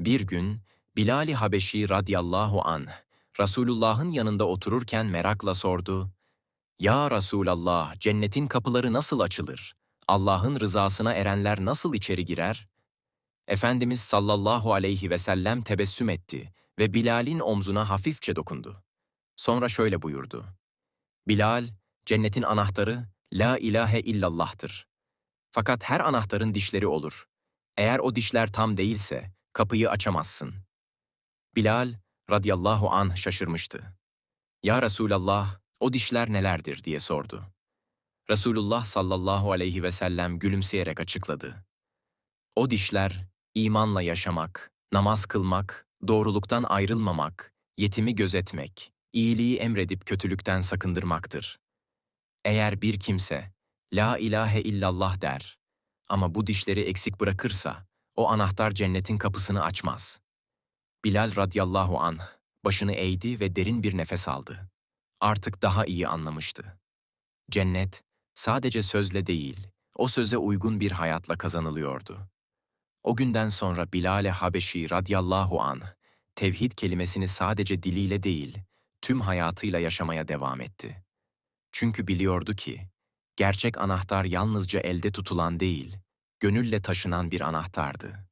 Bir gün Bilal-i Habeşi radıyallahu anh Resulullah'ın yanında otururken merakla sordu. Ya Resulallah, cennetin kapıları nasıl açılır? Allah'ın rızasına erenler nasıl içeri girer? Efendimiz sallallahu aleyhi ve sellem tebessüm etti ve Bilal'in omzuna hafifçe dokundu. Sonra şöyle buyurdu. Bilal, cennetin anahtarı La ilahe illallah'tır. Fakat her anahtarın dişleri olur. Eğer o dişler tam değilse kapıyı açamazsın. Bilal radıyallahu anh şaşırmıştı. Ya Resulallah, o dişler nelerdir diye sordu. Resulullah sallallahu aleyhi ve sellem gülümseyerek açıkladı. O dişler imanla yaşamak, namaz kılmak, doğruluktan ayrılmamak, yetimi gözetmek, iyiliği emredip kötülükten sakındırmaktır. Eğer bir kimse La ilahe illallah der ama bu dişleri eksik bırakırsa o anahtar cennetin kapısını açmaz. Bilal radıyallahu anh başını eğdi ve derin bir nefes aldı. Artık daha iyi anlamıştı. Cennet sadece sözle değil, o söze uygun bir hayatla kazanılıyordu. O günden sonra Bilal-i Habeşi radıyallahu anh tevhid kelimesini sadece diliyle değil, tüm hayatıyla yaşamaya devam etti. Çünkü biliyordu ki, gerçek anahtar yalnızca elde tutulan değil, gönülle taşınan bir anahtardı.